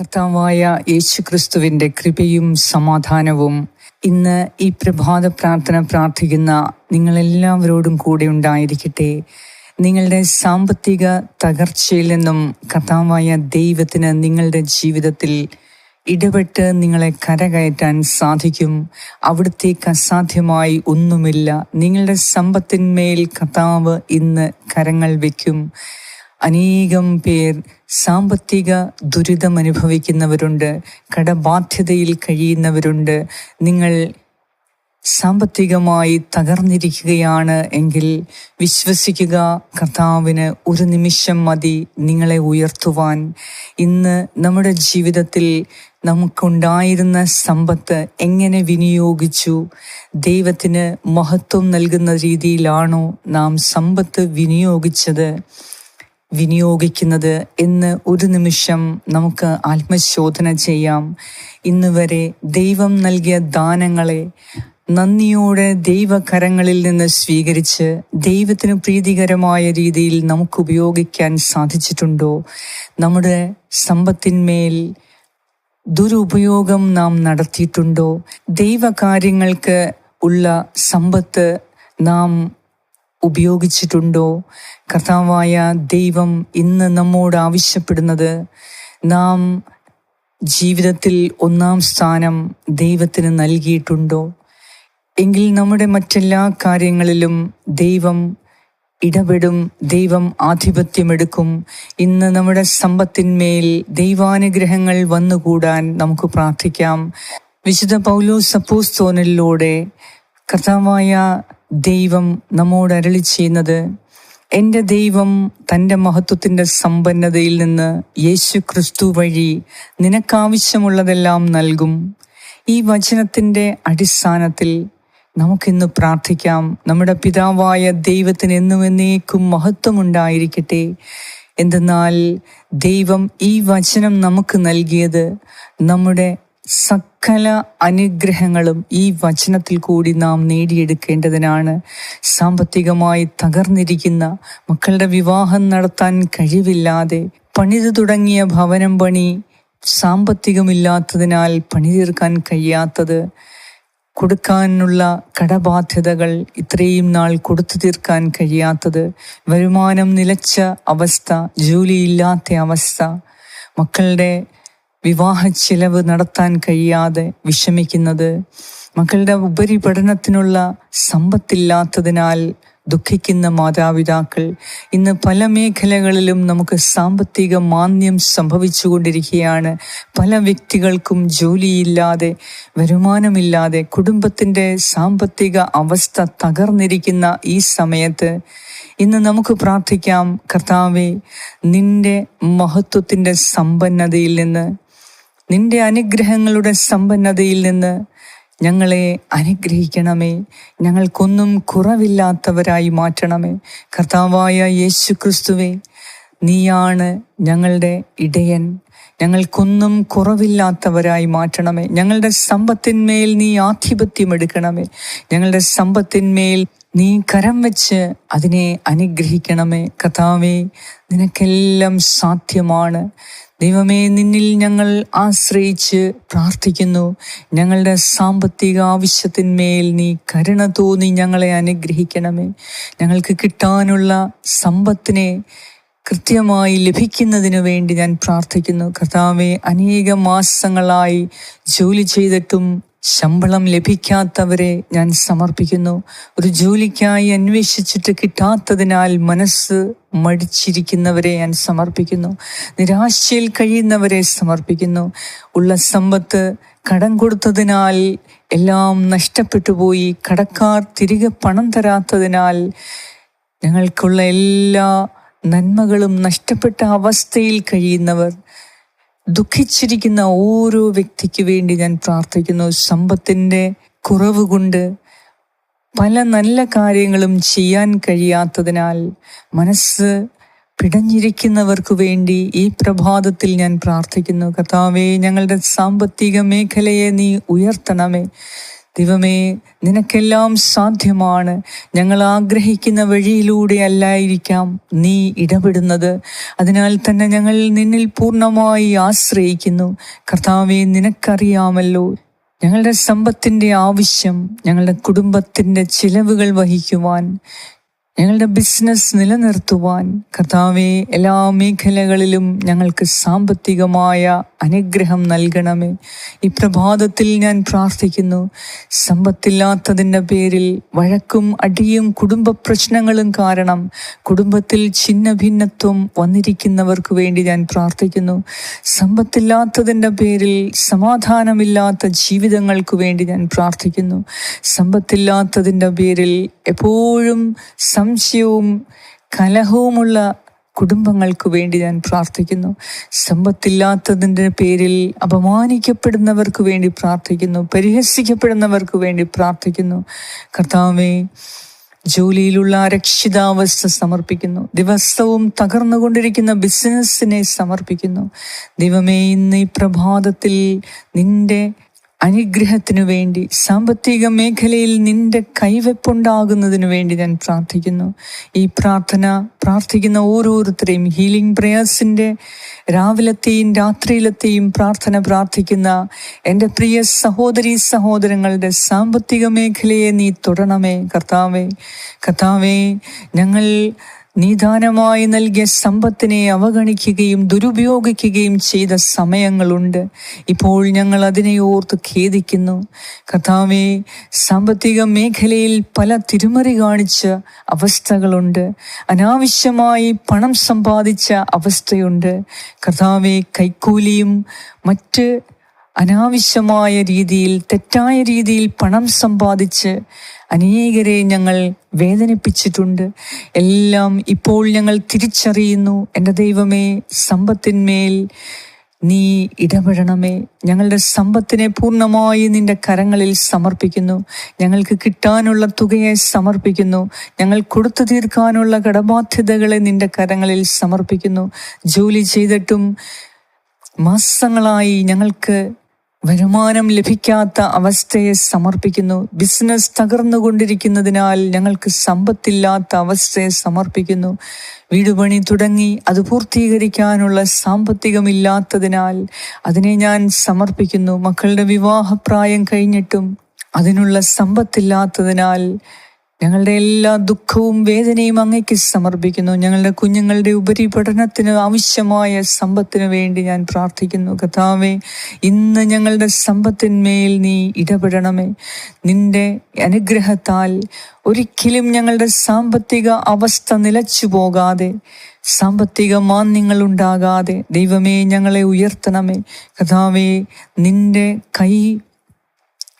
കർത്താവായ യേശുക്രിസ്തുവിന്റെ കൃപയും സമാധാനവും ഇന്ന് ഈ പ്രഭാത പ്രാർത്ഥന പ്രാർത്ഥിക്കുന്ന നിങ്ങളെല്ലാവരോടും കൂടെ ഉണ്ടായിരിക്കട്ടെ. നിങ്ങളുടെ സാമ്പത്തിക തകർച്ചയിൽ നിന്നും കർത്താവായ ദൈവത്തിന് നിങ്ങളുടെ ജീവിതത്തിൽ ഇടപെട്ട് നിങ്ങളെ കരകയറ്റാൻ സാധിക്കും. അവിടത്തേക്ക് അസാധ്യമായി ഒന്നുമില്ല. നിങ്ങളുടെ സമ്പത്തിന്മേൽ കർത്താവ് ഇന്ന് കരങ്ങൾ വയ്ക്കും അനേകം പേർ സാമ്പത്തിക ദുരിതം അനുഭവിക്കുന്നവരുണ്ട് കടബാധ്യതയിൽ കഴിയുന്നവരുണ്ട്. നിങ്ങൾ സാമ്പത്തികമായി തകർന്നിരിക്കുകയാണ് എങ്കിൽ വിശ്വസിക്കുക കർത്താവിന് ഒരു നിമിഷം മതി നിങ്ങളെ ഉയർത്തുവാൻ. ഇന്ന് നമ്മുടെ ജീവിതത്തിൽ നമുക്കുണ്ടായിരുന്ന സമ്പത്ത് എങ്ങനെ വിനിയോഗിച്ചു? ദൈവത്തിന് മഹത്വം നൽകുന്ന രീതിയിലാണോ നാം സമ്പത്ത് വിനിയോഗിച്ചത്? വിനിയോഗിക്കുന്നത്. എന്ന് ഒരു നിമിഷം നമുക്ക് ആത്മശോധന ചെയ്യാം. ഇന്ന് വരെ ദൈവം നൽകിയ ദാനങ്ങളെ നന്ദിയോടെ ദൈവകരങ്ങളിൽ നിന്ന് സ്വീകരിച്ച് ദൈവത്തിന് പ്രീതികരമായ രീതിയിൽ നമുക്ക് ഉപയോഗിക്കാൻ സാധിച്ചിട്ടുണ്ടോ? നമ്മുടെ സമ്പത്തിന്മേൽ ദുരുപയോഗം നാം നടത്തിയിട്ടുണ്ടോ? ദൈവകാര്യങ്ങൾക്ക് ഉള്ള സമ്പത്ത് നാം ഉപയോഗിച്ചിട്ടുണ്ടോ? കർത്താവായ ദൈവം ഇന്ന് നമ്മോട് ആവശ്യപ്പെടുന്നത് നാം ജീവിതത്തിൽ ഒന്നാം സ്ഥാനം ദൈവത്തിന് നൽകിയിട്ടുണ്ടോ? എങ്കിൽ നമ്മുടെ മറ്റെല്ലാ കാര്യങ്ങളിലും ദൈവം ഇടപെടും ദൈവം ആധിപത്യമെടുക്കും. ഇന്ന് നമ്മുടെ സമ്പത്തിന്മേൽ ദൈവാനുഗ്രഹങ്ങൾ വന്നുകൂടാൻ നമുക്ക് പ്രാർത്ഥിക്കാം. വിശുദ്ധ പൗലോ സപ്പോസ്തോനിലൂടെ കർത്താവായ ദൈവം നമ്മോട് അരളി ചെയ്യുന്നത് എന്റെ ദൈവം തന്റെ മഹത്വത്തിന്റെ സമ്പന്നതയിൽ നിന്ന് യേശു ക്രിസ്തു വഴി നിനക്കാവശ്യമുള്ളതെല്ലാം നൽകും. ഈ വചനത്തിന്റെ അടിസ്ഥാനത്തിൽ നമുക്കിന്ന് പ്രാർത്ഥിക്കാം. നമ്മുടെ പിതാവായ ദൈവത്തിന് എന്നും എന്നേക്കും മഹത്വമുണ്ടായിരിക്കട്ടെ. എന്തെന്നാൽ ദൈവം ഈ വചനം നമുക്ക് നൽകിയത് നമ്മുടെ സകല അനുഗ്രഹങ്ങളും ഈ വചനത്തിൽ കൂടി നാം നേടിയെടുക്കേണ്ടതിനാണ്. സാമ്പത്തികമായി തകർന്നിരിക്കുന്ന മക്കളുടെ വിവാഹം നടത്താൻ കഴിവില്ലാതെ പണിതു തുടങ്ങിയ ഭവനം പണി സാമ്പത്തികമില്ലാത്തതിനാൽ പണി തീർക്കാൻ കഴിയാത്തത് കൊടുക്കാനുള്ള കടബാധ്യതകൾ ഇത്രയും നാൾ കൊടുത്തു തീർക്കാൻ കഴിയാത്തത് വരുമാനം നിലച്ച അവസ്ഥ ജോലിയില്ലാത്ത അവസ്ഥ മക്കളുടെ വിവാഹ ചിലവ് നടത്താൻ കഴിയാതെ വിഷമിക്കുന്നത് മക്കളുടെ ഉപരിപഠനത്തിനുള്ള സമ്പത്തില്ലാത്തതിനാൽ ദുഃഖിക്കുന്ന മാതാപിതാക്കൾ. ഇന്ന് പല മേഖലകളിലും നമുക്ക് സാമ്പത്തിക മാന്ദ്യം സംഭവിച്ചുകൊണ്ടിരിക്കുകയാണ്. പല വ്യക്തികൾക്കും ജോലിയില്ലാതെ വരുമാനമില്ലാതെ കുടുംബത്തിന്റെ സാമ്പത്തിക അവസ്ഥ തകർന്നിരിക്കുന്ന ഈ സമയത്ത് ഇന്ന് നമുക്ക് പ്രാർത്ഥിക്കാം കർത്താവെ നിന്റെ മഹത്വത്തിന്റെ സമ്പന്നതയിൽ നിന്ന് നിന്റെ അനുഗ്രഹങ്ങളുടെ സമ്പന്നതയിൽ നിന്ന് ഞങ്ങളെ അനുഗ്രഹിക്കണമേ. ഞങ്ങൾക്കൊന്നും കുറവില്ലാത്തവരായി മാറ്റണമേ. കർത്താവായ യേശു ക്രിസ്തുവെ നീയാണ് ഞങ്ങളുടെ ഇടയൻ. ഞങ്ങൾക്കൊന്നും കുറവില്ലാത്തവരായി മാറ്റണമേ. ഞങ്ങളുടെ സമ്പത്തിന്മേൽ നീ ആധിപത്യം എടുക്കണമേ. ഞങ്ങളുടെ സമ്പത്തിന്മേൽ നീ കരം വെച്ച് അതിനെ അനുഗ്രഹിക്കണമേ കഥാവേ നിനക്കെല്ലാം സാധ്യമാണ്. ദൈവമേ നിന്നിൽ ഞങ്ങൾ ആശ്രയിച്ച് പ്രാർത്ഥിക്കുന്നു. ഞങ്ങളുടെ സാമ്പത്തിക ആവശ്യത്തിന്മേൽ നീ കരുണ തോന്നി ഞങ്ങളെ അനുഗ്രഹിക്കണമേ. ഞങ്ങൾക്ക് കിട്ടാനുള്ള സമ്പത്തിനെ കൃത്യമായി ലഭിക്കുന്നതിന് വേണ്ടി ഞാൻ പ്രാർത്ഥിക്കുന്നു. കർത്താവെ അനേക മാസങ്ങളായി ജോലി ചെയ്തിട്ടും ശമ്പളം ലഭിക്കാത്തവരെ ഞാൻ സമർപ്പിക്കുന്നു. ഒരു ജോലിക്കായി അന്വേഷിച്ചിട്ട് കിട്ടാത്തതിനാൽ മനസ്സ് മടിച്ചിരിക്കുന്നവരെ ഞാൻ സമർപ്പിക്കുന്നു. നിരാശയിൽ കഴിയുന്നവരെ സമർപ്പിക്കുന്നു. ഉള്ള സമ്പത്ത് കടം കൊടുത്തതിനാൽ എല്ലാം നഷ്ടപ്പെട്ടു പോയി. കടക്കാർ തിരികെ പണം തരാത്തതിനാൽ ഞങ്ങൾക്കുള്ള എല്ലാ നന്മകളും നഷ്ടപ്പെട്ട അവസ്ഥയിൽ കഴിയുന്നവർ ദുഃഖിച്ചിരിക്കുന്ന ഓരോ വ്യക്തിക്ക് വേണ്ടി ഞാൻ പ്രാർത്ഥിക്കുന്നു. സമ്പത്തിന്റെ കുറവ് കൊണ്ട് പല നല്ല കാര്യങ്ങളും ചെയ്യാൻ കഴിയാത്തതിനാൽ മനസ്സ് പിടഞ്ഞിരിക്കുന്നവർക്ക് വേണ്ടി ഈ പ്രഭാതത്തിൽ ഞാൻ പ്രാർത്ഥിക്കുന്നു. കർത്താവേ ഞങ്ങളുടെ സാമ്പത്തിക മേഖലയെ നീ ഉയർത്തണമേ. ദൈവമേ നിനക്കെല്ലാം സാധ്യമാണ്. ഞങ്ങൾ ആഗ്രഹിക്കുന്ന വഴിയിലൂടെ അല്ലായിരിക്കാം നീ ഇടപെടുന്നത്. അതിനാൽ തന്നെ ഞങ്ങൾ നിന്നിൽ പൂർണമായി ആശ്രയിക്കുന്നു. കർത്താവെ നിനക്കറിയാമല്ലോ ഞങ്ങളുടെ സമ്പത്തിന്റെ ആവശ്യം ഞങ്ങളുടെ കുടുംബത്തിന്റെ ചിലവുകൾ വഹിക്കുവാൻ. ഞങ്ങളുടെ ബിസിനസ് നിലനിർത്തുവാൻ കർത്താവെ എല്ലാ മേഖലകളിലും ഞങ്ങൾക്ക് സാമ്പത്തികമായ അനുഗ്രഹം നൽകണമേ. ഈ പ്രഭാതത്തിൽ ഞാൻ പ്രാർത്ഥിക്കുന്നു സമ്പത്തില്ലാത്തതിന്റെ പേരിൽ വഴക്കും അടിയും കുടുംബ പ്രശ്നങ്ങളും കാരണം കുടുംബത്തിൽ ഛിന്ന ഭിന്നത്വം വന്നിരിക്കുന്നവർക്ക് വേണ്ടി ഞാൻ പ്രാർത്ഥിക്കുന്നു. സമ്പത്തില്ലാത്തതിന്റെ പേരിൽ സമാധാനമില്ലാത്ത ജീവിതങ്ങൾക്ക് വേണ്ടി ഞാൻ പ്രാർത്ഥിക്കുന്നു. സമ്പത്തില്ലാത്തതിന്റെ പേരിൽ എപ്പോഴും സംശയവും കലഹവുമുള്ള കുടുംബങ്ങൾക്ക് വേണ്ടി ഞാൻ പ്രാർത്ഥിക്കുന്നു. സമ്പത്തില്ലാത്തതിന്റെ പേരിൽ അപമാനിക്കപ്പെടുന്നവർക്ക് വേണ്ടി പ്രാർത്ഥിക്കുന്നു. പരിഹസിക്കപ്പെടുന്നവർക്ക് വേണ്ടി പ്രാർത്ഥിക്കുന്നു. കർത്താവേ ജോലിയിലുള്ള അരക്ഷിതാവസ്ഥ സമർപ്പിക്കുന്നു. ദിവസവും തകർന്നുകൊണ്ടിരിക്കുന്ന ബിസിനസ്സിനെ സമർപ്പിക്കുന്നു. ദൈവമേ ഇന്ന് ഈ പ്രഭാതത്തിൽ നിന്റെ അനുഗ്രഹത്തിനു വേണ്ടി സാമ്പത്തിക മേഖലയിൽ നിന്റെ കൈവെപ്പുണ്ടാകുന്നതിനു വേണ്ടി ഞാൻ പ്രാർത്ഥിക്കുന്നു. ഈ പ്രാർത്ഥന പ്രാർത്ഥിക്കുന്ന ഓരോരുത്തരെയും ഹീലിംഗ് പ്രേയേഴ്സിന്റെ രാവിലത്തെയും രാത്രിയിലത്തെയും പ്രാർത്ഥന പ്രാർത്ഥിക്കുന്ന എന്റെ പ്രിയ സഹോദരി സഹോദരങ്ങളുടെ സാമ്പത്തിക മേഖലയെ നീ തൊടണമേ. കർത്താവേ കർത്താവേ ഞങ്ങൾ നിദാനമായി നൽകിയ സമ്പത്തിനെ അവഗണിക്കുകയും ദുരുപയോഗിക്കുകയും ചെയ്ത സമയങ്ങളുണ്ട്. ഇപ്പോൾ ഞങ്ങൾ അതിനെ ഓർത്ത് ഖേദിക്കുന്നു. കഥാവേ സാമ്പത്തിക മേഖലയിൽ പല തിരുമറി കാണിച്ച അവസ്ഥകളുണ്ട്. അനാവശ്യമായി പണം സമ്പാദിച്ച അവസ്ഥയുണ്ട്. കഥാവേ കൈക്കൂലിയും മറ്റ് അനാവശ്യമായ രീതിയിൽ തെറ്റായ രീതിയിൽ പണം സമ്പാദിച്ച് അനേകരെ ഞങ്ങൾ വേദനിപ്പിച്ചിട്ടുണ്ട്. എല്ലാം ഇപ്പോൾ ഞങ്ങൾ തിരിച്ചറിയുന്നു. എന്റെ ദൈവമേ സമ്പത്തിന്മേൽ നീ ഇടപെടണമേ. ഞങ്ങളുടെ സമ്പത്തിനെ പൂർണമായി നിന്റെ കരങ്ങളിൽ സമർപ്പിക്കുന്നു. ഞങ്ങൾക്ക് കിട്ടാനുള്ള തുകയെ സമർപ്പിക്കുന്നു. ഞങ്ങൾ കൊടുത്തു തീർക്കാനുള്ള കടബാധ്യതകളെ നിന്റെ കരങ്ങളിൽ സമർപ്പിക്കുന്നു. ജോലി ചെയ്തിട്ടും മാസങ്ങളായി ഞങ്ങൾക്ക് വരുമാനം ലഭിക്കാത്ത അവസ്ഥയെ സമർപ്പിക്കുന്നു. ബിസിനസ് തകർന്നുകൊണ്ടിരിക്കുന്നതിനാൽ ഞങ്ങൾക്ക് സമ്പത്തില്ലാത്ത അവസ്ഥയെ സമർപ്പിക്കുന്നു. വീടുപണി തുടങ്ങി അത് പൂർത്തീകരിക്കാനുള്ള സാമ്പത്തികമില്ലാത്തതിനാൽ അതിനെ ഞാൻ സമർപ്പിക്കുന്നു. മക്കളുടെ വിവാഹപ്രായം കഴിഞ്ഞിട്ടും അതിനുള്ള സമ്പത്തില്ലാത്തതിനാൽ ഞങ്ങളുടെ എല്ലാ ദുഃഖവും വേദനയും അങ്ങയ്ക്ക് സമർപ്പിക്കുന്നു. ഞങ്ങളുടെ കുഞ്ഞുങ്ങളുടെ ഉപരിപഠനത്തിന് ആവശ്യമായ സമ്പത്തിനു വേണ്ടി ഞാൻ പ്രാർത്ഥിക്കുന്നു. കഥാവേ ഇന്ന് ഞങ്ങളുടെ സമ്പത്തിന്മേൽ നീ ഇടപെടണമേ. നിന്റെ അനുഗ്രഹത്താൽ ഒരിക്കലും ഞങ്ങളുടെ സാമ്പത്തിക അവസ്ഥ നിലച്ചു പോകാതെ സാമ്പത്തിക മാന്യങ്ങൾ ഉണ്ടാകാതെ ദൈവമേ ഞങ്ങളെ ഉയർത്തണമേ. കഥാവേ നിന്റെ കൈ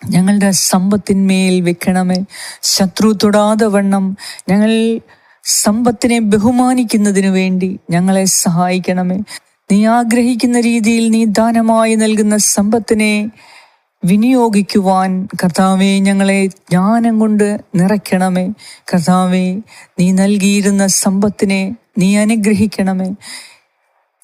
ഞങ്ങളുടെ സമ്പത്തിന്മേൽ വെക്കണമേ. ശത്രു തൊടാതെ വണ്ണം ഞങ്ങൾ സമ്പത്തിനെ ബഹുമാനിക്കുന്നതിനു വേണ്ടി ഞങ്ങളെ സഹായിക്കണമേ. നീ ആഗ്രഹിക്കുന്ന രീതിയിൽ നീ ദാനമായി നൽകുന്ന സമ്പത്തിനെ വിനിയോഗിക്കുവാൻ കർത്താവെ ഞങ്ങളെ ജ്ഞാനം കൊണ്ട് നിറയ്ക്കണമേ. കർത്താവെ നീ നൽകിയിരുന്ന സമ്പത്തിനെ നീ അനുഗ്രഹിക്കണമേ.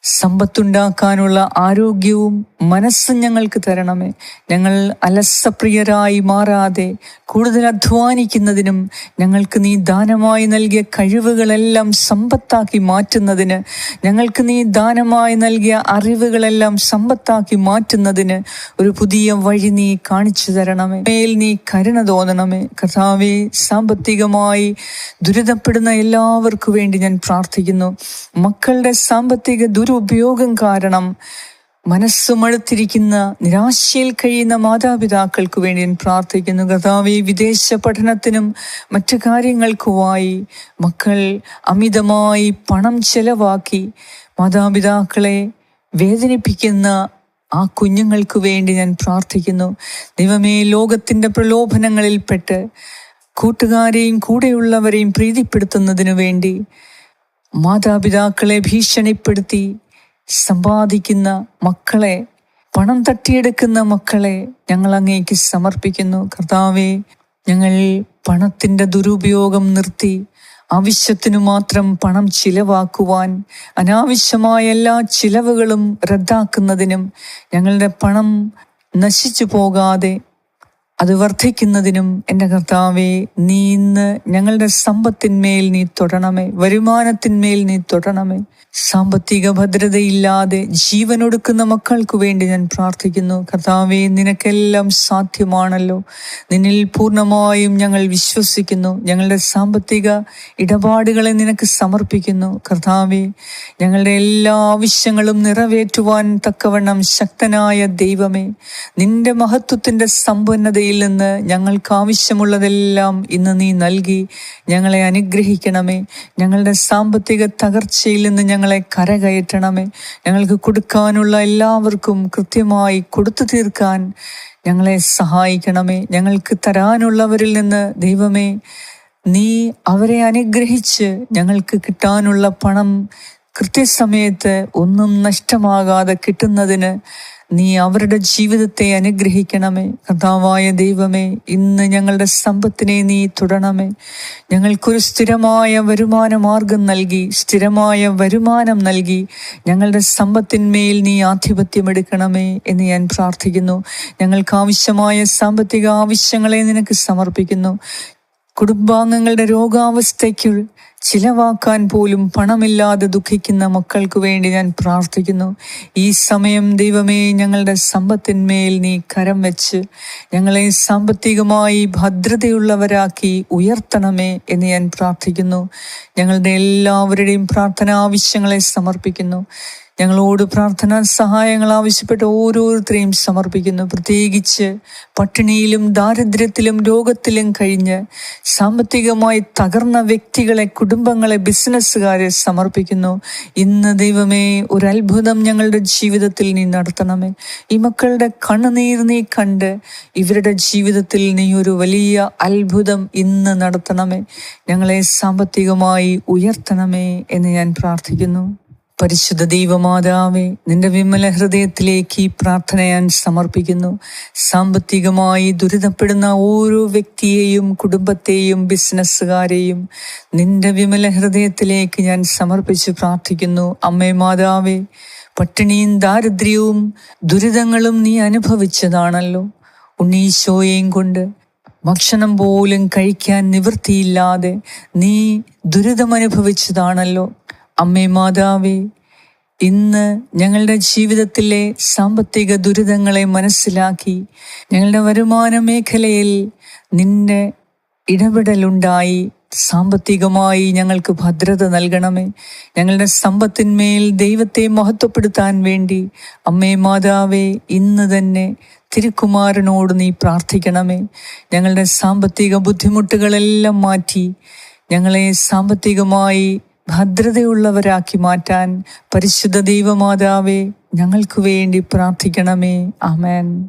സമ്പത്തുണ്ടാക്കാനുള്ള ആരോഗ്യവും മനസ്സും ഞങ്ങൾക്ക് തരണമേ. ഞങ്ങൾ അലസപ്രിയരായി മാറാതെ കൂടുതൽ അധ്വാനിക്കുന്നതിനും ഞങ്ങൾക്ക് നീ ദാനമായി നൽകിയ കഴിവുകളെല്ലാം സമ്പത്താക്കി മാറ്റുന്നതിന് ഞങ്ങൾക്ക് നീ ദാനമായി നൽകിയ അറിവുകളെല്ലാം സമ്പത്താക്കി മാറ്റുന്നതിന് ഒരു പുതിയ വഴി നീ കാണിച്ചു തരണമേ. മേൽ നീ കരുണ തോന്നണമേ. കഥാവെ സാമ്പത്തികമായി ദുരിതപ്പെടുന്ന എല്ലാവർക്കു വേണ്ടി ഞാൻ പ്രാർത്ഥിക്കുന്നു. മക്കളുടെ സാമ്പത്തിക ദുരുപയോഗം കാരണം മനസ്സ് മടുത്തിരിക്കുന്ന നിരാശയിൽ കഴിയുന്ന മാതാപിതാക്കൾക്ക് വേണ്ടി ഞാൻ പ്രാർത്ഥിക്കുന്നു. കർത്താവെ വിദേശ പഠനത്തിനും മറ്റു കാര്യങ്ങൾക്കുമായി മക്കൾ അമിതമായി പണം ചെലവാക്കി മാതാപിതാക്കളെ വേദനിപ്പിക്കുന്ന ആ കുഞ്ഞുങ്ങൾക്ക് വേണ്ടി ഞാൻ പ്രാർത്ഥിക്കുന്നു. ദൈവമേ ലോകത്തിന്റെ പ്രലോഭനങ്ങളിൽപ്പെട്ട് കൂട്ടുകാരെയും കൂടെയുള്ളവരെയും പ്രീതിപ്പെടുത്തുന്നതിനു വേണ്ടി മാതാപിതാക്കളെ ഭീഷണിപ്പെടുത്തി സമ്പാദിക്കുന്ന മക്കളെ പണം തട്ടിയെടുക്കുന്ന മക്കളെ ഞങ്ങൾ അങ്ങേക്ക് സമർപ്പിക്കുന്നു. കർത്താവെ ഞങ്ങൾ പണത്തിന്റെ ദുരുപയോഗം നിർത്തി ആവശ്യത്തിനു മാത്രം പണം ചിലവാക്കുവാൻ അനാവശ്യമായ എല്ലാ ചിലവുകളും റദ്ദാക്കുന്നതിനും ഞങ്ങളുടെ പണം നശിച്ചു പോകാതെ അത് വർദ്ധിക്കുന്നതിനും എന്റെ കർത്താവെ നീ ഇന്ന് ഞങ്ങളുടെ സമ്പത്തിന്മേൽ നീ തൊടണമേ വരുമാനത്തിന്മേൽ നീ തൊടണമേ. സാമ്പത്തിക ഭദ്രതയില്ലാതെ ജീവനൊടുക്കുന്ന മക്കൾക്ക് വേണ്ടി ഞാൻ പ്രാർത്ഥിക്കുന്നു. കർത്താവെ നിനക്കെല്ലാം സാധ്യമാണല്ലോ. നിന്നിൽ പൂർണമായും ഞങ്ങൾ വിശ്വസിക്കുന്നു. ഞങ്ങളുടെ സാമ്പത്തിക ഇടപാടുകളെ നിനക്ക് സമർപ്പിക്കുന്നു. കർത്താവെ ഞങ്ങളുടെ എല്ലാ ആവശ്യങ്ങളും നിറവേറ്റുവാൻ തക്കവണ്ണം ശക്തനായ ദൈവമേ നിന്റെ മഹത്വത്തിന്റെ സമ്പന്നതയിൽ നിന്ന് ഞങ്ങൾക്ക് ആവശ്യമുള്ളതെല്ലാം ഇന്ന് നീ നൽകി. ഞങ്ങളെ അനുഗ്രഹിക്കണമേ. ഞങ്ങളുടെ സാമ്പത്തിക തകർച്ചയിൽ നിന്ന് ഞങ്ങളെ കരകയറ്റണമേ. ഞങ്ങൾക്ക് കൊടുക്കാനുള്ള എല്ലാവർക്കും കൃത്യമായി കൊടുത്തു തീർക്കാൻ ഞങ്ങളെ സഹായിക്കണമേ. ഞങ്ങൾക്ക് തരാനുള്ളവരിൽ നിന്ന് ദൈവമേ നീ അവരെ അനുഗ്രഹിച്ച് ഞങ്ങൾക്ക് കിട്ടാനുള്ള പണം കൃത്യസമയത്ത് ഒന്നും നഷ്ടമാകാതെ കിട്ടുന്നതിന് നീ അവരുടെ ജീവിതത്തെ അനുഗ്രഹിക്കണമേ. കർത്താവായ ദൈവമേ ഇന്ന് ഞങ്ങളുടെ സമ്പത്തിനെ നീ തുടണമേ. ഞങ്ങൾക്കൊരു സ്ഥിരമായ വരുമാന മാർഗം നൽകി സ്ഥിരമായ വരുമാനം നൽകി ഞങ്ങളുടെ സമ്പത്തിന്മേൽ നീ ആധിപത്യം എടുക്കണമേ എന്ന് ഞാൻ പ്രാർത്ഥിക്കുന്നു. ഞങ്ങൾക്ക് ആവശ്യമായ സാമ്പത്തിക ആവശ്യങ്ങളെ നിനക്ക് സമർപ്പിക്കുന്നു. കുടുംബാംഗങ്ങളുടെ രോഗാവസ്ഥയ്ക്ക് ചിലവാക്കാൻ പോലും പണമില്ലാതെ ദുഃഖിക്കുന്ന മക്കൾക്ക് വേണ്ടി ഞാൻ പ്രാർത്ഥിക്കുന്നു. ഈ സമയം ദൈവമേ ഞങ്ങളുടെ സമ്പത്തിന്മേൽ നീ കരം വെച്ച് ഞങ്ങളെ സാമ്പത്തികമായി ഭദ്രതയുള്ളവരാക്കി ഉയർത്തണമേ എന്ന് ഞാൻ പ്രാർത്ഥിക്കുന്നു. ഞങ്ങളുടെ എല്ലാവരുടെയും പ്രാർത്ഥന ആവശ്യങ്ങളെ സമർപ്പിക്കുന്നു. ഞങ്ങളോട് പ്രാർത്ഥനാ സഹായങ്ങൾ ആവശ്യപ്പെട്ട് ഓരോരുത്തരെയും സമർപ്പിക്കുന്നു. പ്രത്യേകിച്ച് പട്ടിണിയിലും ദാരിദ്ര്യത്തിലും രോഗത്തിലും കഴിഞ്ഞ് സാമ്പത്തികമായി തകർന്ന വ്യക്തികളെ കുടുംബങ്ങളെ ബിസിനസ്സുകാരെ സമർപ്പിക്കുന്നു. ഇന്ന് ദൈവമേ ഒരു അത്ഭുതം ഞങ്ങളുടെ ജീവിതത്തിൽ നീ നടത്തണമേ. ഈ മക്കളുടെ കണ്ണുനീർ നീ കണ്ട് ഇവരുടെ ജീവിതത്തിൽ നീ ഒരു വലിയ അത്ഭുതം ഇന്ന് നടത്തണമേ. ഞങ്ങളെ സാമ്പത്തികമായി ഉയർത്തണമേ എന്ന് ഞാൻ പ്രാർത്ഥിക്കുന്നു. പരിശുദ്ധ ദൈവമാതാവെ നിന്റെ വിമല ഹൃദയത്തിലേക്ക് ഈ പ്രാർത്ഥന ഞാൻ സമർപ്പിക്കുന്നു. സാമ്പത്തികമായി ദുരിതപ്പെടുന്ന ഓരോ വ്യക്തിയെയും കുടുംബത്തെയും ബിസിനസ്സുകാരെയും നിന്റെ വിമല ഹൃദയത്തിലേക്ക് ഞാൻ സമർപ്പിച്ച് പ്രാർത്ഥിക്കുന്നു. അമ്മേ മാതാവെ പട്ടിണിയും ദാരിദ്ര്യവും ദുരിതങ്ങളും നീ അനുഭവിച്ചതാണല്ലോ. ഉണ്ണീശോയെയും കൊണ്ട് ഭക്ഷണം പോലും കഴിക്കാൻ നിവൃത്തിയില്ലാതെ നീ ദുരിതമനുഭവിച്ചതാണല്ലോ. അമ്മേ മാതാവേ ഇന്ന് ഞങ്ങളുടെ ജീവിതത്തിലെ സാമ്പത്തിക ദുരിതങ്ങളെ മനസ്സിലാക്കി ഞങ്ങളുടെ വരുമാന മേഖലയിൽ നിന്റെ ഇടപെടലുണ്ടായി. സാമ്പത്തികമായി ഞങ്ങൾക്ക് ഭദ്രത നൽകണമേ. ഞങ്ങളുടെ സമ്പത്തിന്മേൽ ദൈവത്തെ മഹത്വപ്പെടുത്താൻ വേണ്ടി അമ്മേ മാതാവേ ഇന്ന് തന്നെ തിരുക്കുമാരനോട് നീ പ്രാർത്ഥിക്കണമേ. ഞങ്ങളുടെ സാമ്പത്തിക ബുദ്ധിമുട്ടുകളെല്ലാം മാറ്റി ഞങ്ങളെ സാമ്പത്തികമായി ഭദ്രതയുള്ളവരാക്കി മാറ്റാൻ പരിശുദ്ധ ദൈവമാതാവേ ഞങ്ങൾക്ക് വേണ്ടി പ്രാർത്ഥിക്കണമേ. ആമേൻ.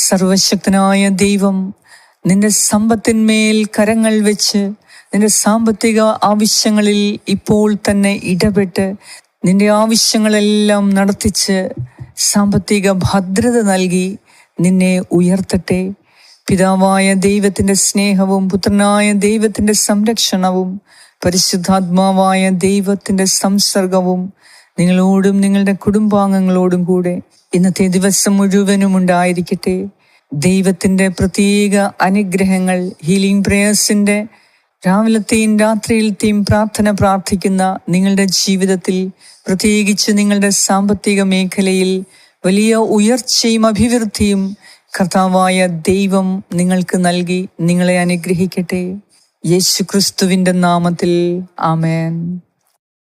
സർവശക്തനായ ദൈവം നിന്റെ സമ്പത്തിന്മേൽ കരങ്ങൾ വെച്ച് നിന്റെ സാമ്പത്തിക ആവശ്യങ്ങളിൽ ഇപ്പോൾ തന്നെ ഇടപെട്ട് നിന്റെ ആവശ്യങ്ങളെല്ലാം നടത്തിച്ച് സാമ്പത്തിക ഭദ്രത നൽകി നിന്നെ ഉയർത്തട്ടെ. പിതാവായ ദൈവത്തിന്റെ സ്നേഹവും പുത്രനായ ദൈവത്തിന്റെ സംരക്ഷണവും പരിശുദ്ധാത്മാവായ ദൈവത്തിന്റെ സംസർഗവും നിങ്ങളോടും നിങ്ങളുടെ കുടുംബാംഗങ്ങളോടും കൂടെ ഇന്നത്തെ ദിവസം മുഴുവനും ഉണ്ടായിരിക്കട്ടെ. ദൈവത്തിന്റെ പ്രത്യേക അനുഗ്രഹങ്ങൾ ഹീലിംഗ് പ്രേയേഴ്സിന്റെ രാവിലത്തെയും രാത്രിയിലത്തെയും പ്രാർത്ഥന പ്രാർത്ഥിക്കുന്ന നിങ്ങളുടെ ജീവിതത്തിൽ പ്രത്യേകിച്ച് നിങ്ങളുടെ സാമ്പത്തിക മേഖലയിൽ വലിയ ഉയർച്ചയും അഭിവൃദ്ധിയും കർത്താവായ ദൈവം നിങ്ങൾക്ക് നൽകി നിങ്ങളെ അനുഗ്രഹിക്കട്ടെ. യേശു ക്രിസ്തുവിന്റെ നാമത്തിൽ ആമേൻ.